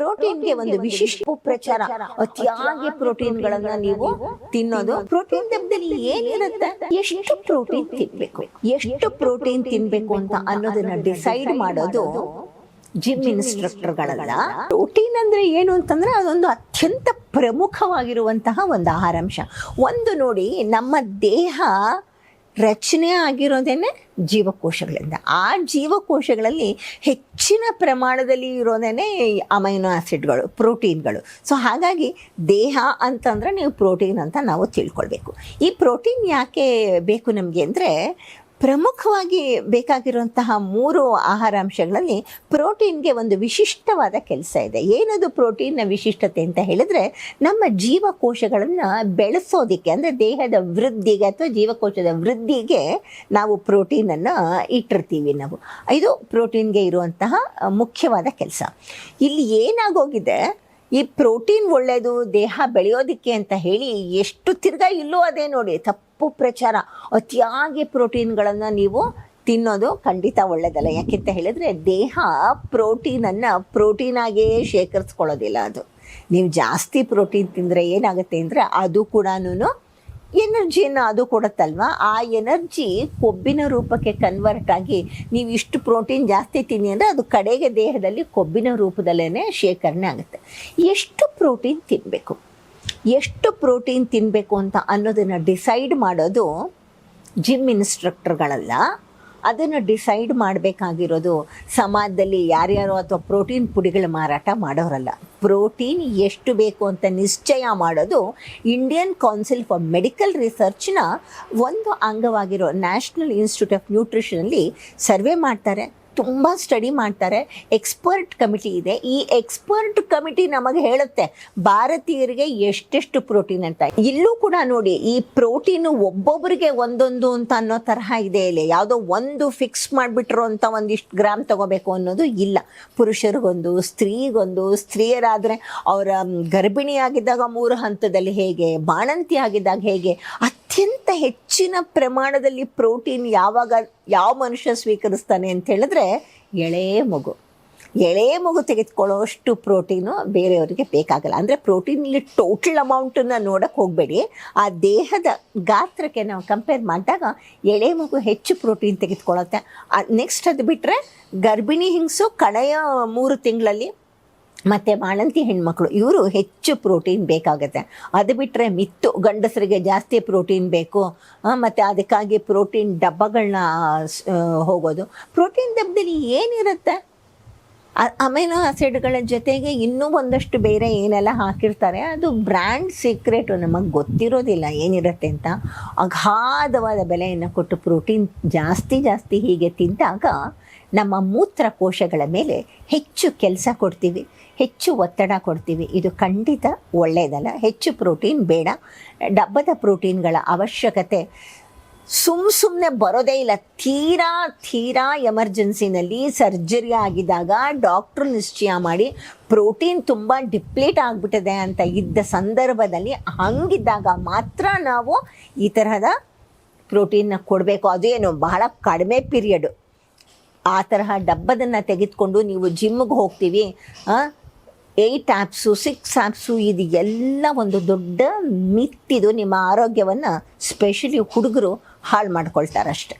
ಪ್ರೋಟೀನ್ಗೆ ಒಂದು ವಿಶಿಷ್ಟ ಪ್ರಚಾರ ಅತಿಯಾಗಿ ಪ್ರೋಟೀನ್ಗಳನ್ನ ನೀವು ತಿನ್ನೋದು ಪ್ರೋಟೀನ್ ದಬ್ಬದಲ್ಲಿ ಏನಿರುತ್ತೆ? ಎಷ್ಟು ಪ್ರೋಟೀನ್ ತಿನ್ಬೇಕು? ಎಷ್ಟು ಪ್ರೋಟೀನ್ ತಿನ್ಬೇಕು ಅಂತ ಅನ್ನೋದನ್ನ ಡಿಸೈಡ್ ಮಾಡೋದು ಜಿಮ್ ಇನ್ಸ್ಟ್ರಕ್ಟರ್ಗಳಲ್ಲ. ಪ್ರೋಟೀನ್ ಅಂದ್ರೆ ಏನು ಅಂತಂದ್ರೆ ಅದೊಂದು ಅತ್ಯಂತ ಪ್ರಮುಖವಾಗಿರುವಂತಹ ಒಂದು ಆಹಾರಾಂಶ. ಒಂದು ನೋಡಿ ನಮ್ಮ ದೇಹ ರಚನೆ ಆಗಿರೋದೇನೆ ಜೀವಕೋಶಗಳಿಂದ. ಆ ಜೀವಕೋಶಗಳಲ್ಲಿ ಹೆಚ್ಚಿನ ಪ್ರಮಾಣದಲ್ಲಿ ಇರೋದೇನೆ ಅಮೈನೋ ಆಸಿಡ್ಗಳು, ಪ್ರೋಟೀನ್ಗಳು. ಸೊ, ಹಾಗಾಗಿ ದೇಹ ಅಂತಂದರೆ ನೀವು ಪ್ರೋಟೀನ್ ಅಂತ ನಾವು ತಿಳ್ಕೊಳ್ಬೇಕು. ಈ ಪ್ರೋಟೀನ್ ಯಾಕೆ ಬೇಕು ನಮಗೆ ಅಂದರೆ ಪ್ರಮುಖವಾಗಿ ಬೇಕಾಗಿರುವಂತಹ ಮೂರು ಆಹಾರಾಂಶಗಳಲ್ಲಿ ಪ್ರೋಟೀನ್ಗೆ ಒಂದು ವಿಶಿಷ್ಟವಾದ ಕೆಲಸ ಇದೆ. ಏನದು ಪ್ರೋಟೀನ್ನ ವಿಶಿಷ್ಟತೆ ಅಂತ ಹೇಳಿದ್ರೆ ನಮ್ಮ ಜೀವಕೋಶಗಳನ್ನು ಬೆಳೆಸೋದಕ್ಕೆ, ಅಂದರೆ ದೇಹದ ವೃದ್ಧಿಗೆ ಅಥವಾ ಜೀವಕೋಶದ ವೃದ್ಧಿಗೆ ನಾವು ಪ್ರೋಟೀನನ್ನು ಇಟ್ಟಿರ್ತೀವಿ ನಾವು. ಇದು ಪ್ರೋಟೀನ್ಗೆ ಇರುವಂತಹ ಮುಖ್ಯವಾದ ಕೆಲಸ. ಇಲ್ಲಿ ಏನಾಗೋಗಿದೆ? ಈ ಪ್ರೋಟೀನ್ ಒಳ್ಳೆಯದು ದೇಹ ಬೆಳೆಯೋದಕ್ಕೆ ಅಂತ ಹೇಳಿ ಎಷ್ಟು ತಿರ್ಗಾ ಇಲ್ಲೋ ಅದೇ ನೋಡಿ, ತಪ್ಪು ಪ್ರಚಾರ. ಅತಿಯಾಗಿ ಪ್ರೋಟೀನ್ಗಳನ್ನು ನೀವು ತಿನ್ನೋದು ಖಂಡಿತ ಒಳ್ಳೆಯದಲ್ಲ ಯಾಕೆಂತ ಹೇಳಿದ್ರೆ ದೇಹ ಪ್ರೋಟೀನನ್ನು ಪ್ರೋಟೀನಾಗಿಯೇ ಶೇಖರಿಸ್ಕೊಳ್ಳೋದಿಲ್ಲ ಅದು. ನೀವು ಜಾಸ್ತಿ ಪ್ರೋಟೀನ್ ತಿಂದರೆ ಏನಾಗುತ್ತೆ ಅಂದರೆ ಅದು ಕೂಡ ಎನರ್ಜಿಯನ್ನು ಅದು ಕೊಡುತ್ತಲ್ವಾ? ಆ ಎನರ್ಜಿ ಕೊಬ್ಬಿನ ರೂಪಕ್ಕೆ ಕನ್ವರ್ಟ್ ಆಗಿ ನೀವು ಇಷ್ಟು ಪ್ರೋಟೀನ್ ಜಾಸ್ತಿ ತಿನ್ನಿ ಅಂದರೆ ಅದು ಕಡೆಗೆ ದೇಹದಲ್ಲಿ ಕೊಬ್ಬಿನ ರೂಪದಲ್ಲೇ ಶೇಖರಣೆ ಆಗುತ್ತೆ. ಎಷ್ಟು ಪ್ರೋಟೀನ್ ತಿನ್ನಬೇಕು ಎಷ್ಟು ಪ್ರೋಟೀನ್ ತಿನ್ನಬೇಕು ಅಂತ ಅನ್ನೋದನ್ನು ಡಿಸೈಡ್ ಮಾಡೋದು ಜಿಮ್ ಇನ್ಸ್ಟ್ರಕ್ಟರ್ಗಳಲ್ಲ ಅದನ್ನು ಡಿಸೈಡ್ ಮಾಡಬೇಕಾಗಿರೋದು ಸಮಾಜದಲ್ಲಿ ಯಾರ್ಯಾರು ಅಥವಾ ಪ್ರೋಟೀನ್ ಪುಡಿಗಳ ಮಾರಾಟ ಮಾಡೋರಲ್ಲ. ಪ್ರೋಟೀನ್ ಎಷ್ಟು ಬೇಕು ಅಂತ ನಿಶ್ಚಯ ಮಾಡೋದು ಇಂಡಿಯನ್ ಕೌನ್ಸಿಲ್ ಫಾರ್ ಮೆಡಿಕಲ್ ರಿಸರ್ಚ್ನ ಒಂದು ಅಂಗವಾಗಿರೋ ನ್ಯಾಷನಲ್ ಇನ್ಸ್ಟಿಟ್ಯೂಟ್ ಆಫ್ ನ್ಯೂಟ್ರಿಷನಲ್ಲಿ ಸರ್ವೆ ಮಾಡ್ತಾರೆ. ತುಂಬ ಸ್ಟಡಿ ಮಾಡ್ತಾರೆ. ಎಕ್ಸ್ಪರ್ಟ್ ಕಮಿಟಿ ಇದೆ. ಈ ಎಕ್ಸ್ಪರ್ಟ್ ಕಮಿಟಿ ನಮಗೆ ಹೇಳುತ್ತೆ, ಭಾರತೀಯರಿಗೆ ಎಷ್ಟೆಷ್ಟು ಪ್ರೋಟೀನ್ ಅಂತ. ಇಲ್ಲೂ ಕೂಡ ನೋಡಿ, ಈ ಪ್ರೋಟೀನು ಒಬ್ಬೊಬ್ಬರಿಗೆ ಒಂದೊಂದು ಅಂತ ಅನ್ನೋ ತರಹ ಇದೆ ಇಲ್ಲಿ. ಯಾವುದೋ ಒಂದು ಫಿಕ್ಸ್ ಮಾಡಿಬಿಟ್ರು ಅಂತ ಒಂದಿಷ್ಟು ಗ್ರಾಮ್ ತಗೋಬೇಕು ಅನ್ನೋದು ಇಲ್ಲ. ಪುರುಷರಿಗೊಂದು, ಸ್ತ್ರೀಗೊಂದು, ಸ್ತ್ರೀಯರಾದರೆ ಅವರ ಗರ್ಭಿಣಿಯಾಗಿದ್ದಾಗ ಮೂರು ಹಂತದಲ್ಲಿ ಹೇಗೆ ಬಾಣಂತಿ ಆಗಿದ್ದಾಗ ಹೇಗೆ ಅತ್ಯಂತ ಹೆಚ್ಚಿನ ಪ್ರಮಾಣದಲ್ಲಿ ಪ್ರೋಟೀನ್ ಯಾವಾಗ ಯಾವ ಮನುಷ್ಯ ಸ್ವೀಕರಿಸ್ತಾನೆ ಅಂತ ಹೇಳಿದ್ರೆ ಎಳೆ ಮಗು. ಎಳೆ ಮಗು ತೆಗೆದುಕೊಳ್ಳೋಷ್ಟು ಪ್ರೋಟೀನು ಬೇರೆಯವರಿಗೆ ಬೇಕಾಗಲ್ಲ. ಅಂದರೆ ಪ್ರೋಟೀನಲ್ಲಿ ಟೋಟಲ್ ಅಮೌಂಟನ್ನು ನೋಡೋಕ್ಕೆ ಹೋಗಬೇಡಿ. ಆ ದೇಹದ ಗಾತ್ರಕ್ಕೆ ನಾವು ಕಂಪೇರ್ ಮಾಡಿದಾಗ ಎಳೆ ಮಗು ಹೆಚ್ಚು ಪ್ರೋಟೀನ್ ತೆಗೆದುಕೊಳ್ಳುತ್ತೆ. ನೆಕ್ಸ್ಟ್ ಅದು ಬಿಟ್ಟರೆ ಗರ್ಭಿಣಿ ಹಿಂಗ್ಸು ಕಡೆಯ ಮೂರು ತಿಂಗಳಲ್ಲಿ ಮತ್ತು ಬಾಣಂತಿ ಹೆಣ್ಮಕ್ಳು, ಇವರು ಹೆಚ್ಚು ಪ್ರೋಟೀನ್ ಬೇಕಾಗುತ್ತೆ. ಅದು ಬಿಟ್ಟರೆ ಮಿತ್ತು ಗಂಡಸರಿಗೆ ಜಾಸ್ತಿ ಪ್ರೋಟೀನ್ ಬೇಕು. ಮತ್ತು ಅದಕ್ಕಾಗಿ ಪ್ರೋಟೀನ್ ಡಬ್ಬಗಳನ್ನ ಹೋಗೋದು. ಪ್ರೋಟೀನ್ ಡಬ್ಬದಲ್ಲಿ ಏನಿರುತ್ತೆ? ಅಮೈನೋ ಆಸಿಡ್ಗಳ ಜೊತೆಗೆ ಇನ್ನೂ ಒಂದಷ್ಟು ಬೇರೆ ಏನೆಲ್ಲ ಹಾಕಿರ್ತಾರೆ, ಅದು ಬ್ರ್ಯಾಂಡ್ ಸೀಕ್ರೆಟು ನಮಗೆ ಗೊತ್ತಿರೋದಿಲ್ಲ ಏನಿರುತ್ತೆ ಅಂತ. ಅಗಾಧವಾದ ಬೆಲೆಯನ್ನು ಕೊಟ್ಟು ಪ್ರೋಟೀನ್ ಜಾಸ್ತಿ ಜಾಸ್ತಿ ಹೀಗೆ ತಿಂದಾಗ ನಮ್ಮ ಮೂತ್ರಕೋಶಗಳ ಮೇಲೆ ಹೆಚ್ಚು ಕೆಲಸ ಕೊಡ್ತೀವಿ, ಹೆಚ್ಚು ಒತ್ತಡ ಕೊಡ್ತೀವಿ. ಇದು ಖಂಡಿತ ಒಳ್ಳೆಯದಲ್ಲ ಹೆಚ್ಚು ಪ್ರೋಟೀನ್ ಬೇಡ. ಡಬ್ಬದ ಪ್ರೋಟೀನ್ಗಳ ಅವಶ್ಯಕತೆ ಸುಮ್ಮ ಸುಮ್ಮನೆ ಬರೋದೇ ಇಲ್ಲ. ತೀರಾ ತೀರಾ ಎಮರ್ಜೆನ್ಸಿನಲ್ಲಿ ಸರ್ಜರಿ ಆಗಿದ್ದಾಗ ಡಾಕ್ಟ್ರು ನಿಶ್ಚಯ ಮಾಡಿ ಪ್ರೋಟೀನ್ ತುಂಬ ಡಿಪ್ಲೀಟ್ ಆಗಿಬಿಟ್ಟಿದೆ ಅಂತ ಇದ್ದ ಸಂದರ್ಭದಲ್ಲಿ ಹಂಗಿದ್ದಾಗ ಮಾತ್ರ ನಾವು ಈ ತರಹದ ಪ್ರೋಟೀನ್ನ ಕೊಡಬೇಕು. ಅದೇನು ಬಹಳ ಕಡಿಮೆ ಪೀರಿಯಡು. ಆ ತರಹ ಡಬ್ಬದನ್ನು ತೆಗೆದುಕೊಂಡು ನೀವು ಜಿಮ್ಗೆ ಹೋಗ್ತೀವಿ. ಏಯ್ಟ್ ಆ್ಯಪ್ಸು ಸಿಕ್ಸ್ ಆ್ಯಪ್ಸು ಇದು ಎಲ್ಲ ಒಂದು ದೊಡ್ಡ ಮಿತ್ತಿದು ನಿಮ್ಮ ಆರೋಗ್ಯವನ್ನು, ಸ್ಪೆಷಲಿ ಹುಡುಗರು ಹಾಳು ಮಾಡ್ಕೊಳ್ತಾರಷ್ಟೆ.